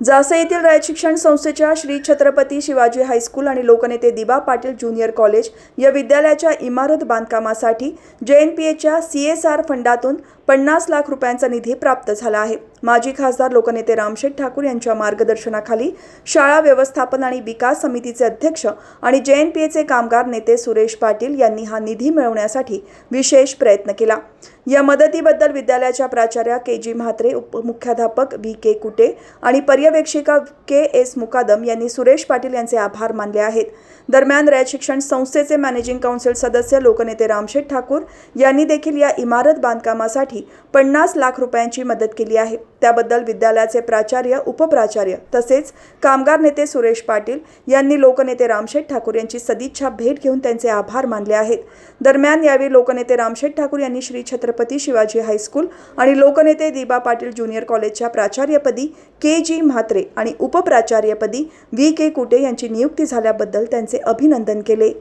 जासे येथील रयत शिक्षण संस्थेच्या श्री छत्रपती शिवाजी हायस्कूल आणि लोकनेते दिबा पाटील ज्युनियर कॉलेज या विद्यालयाच्या इमारत बांधकामासाठी जे एन पी एच्या सी एस आर फंडातून पन्नास लाख रुपयांचा निधी प्राप्त झाला आहे. माजी खासदार लोकनेते रामशेठ ठाकूर यांच्या मार्गदर्शनाखाली शाळा व्यवस्थापन आणि विकास समितीचे अध्यक्ष आणि जे एन पी एचे कामगार नेते सुरेश पाटील यांनी हा निधी मिळवण्यासाठी विशेष प्रयत्न केला. या मदतीबद्दल विद्यालयाच्या प्राचार्या के जी म्हात्रे उपमुख्याध्यापक व्ही के कुटे आणि पर्यवेक्षिका के एस मुकादम यांनी सुरेश पाटील यांचे आभार मानले आहेत. दरम्यान रयत शिक्षण संस्थेचे मॅनेजिंग काउन्सिल सदस्य लोकनेते रामशेठ ठाकूर यांनी देखील या इमारत बांधकामासाठी पन्नास लाख रुपयांची मदत केली आहे. त्याबद्दल विद्यालयाचे प्राचार्य उपप्राचार्य तसेच कामगार नेते सुरेश पाटील यांनी लोकनेते रामशेठ ठाकूर यांची सदिच्छा भेट घेऊन त्यांचे आभार मानले आहेत. दरम्यान यावेळी लोकनेते रामशेठ ठाकूर यांनी श्री छत्रपती शिवाजी हायस्कूल आणि लोकनेते दिबा पाटील ज्युनियर कॉलेजच्या प्राचार्यपदी के जी म्हात्रे आणि उपप्राचार्यपदी व्ही के कुटे यांची नियुक्ती झाल्याबद्दल त्यांचे अभिनंदन केले.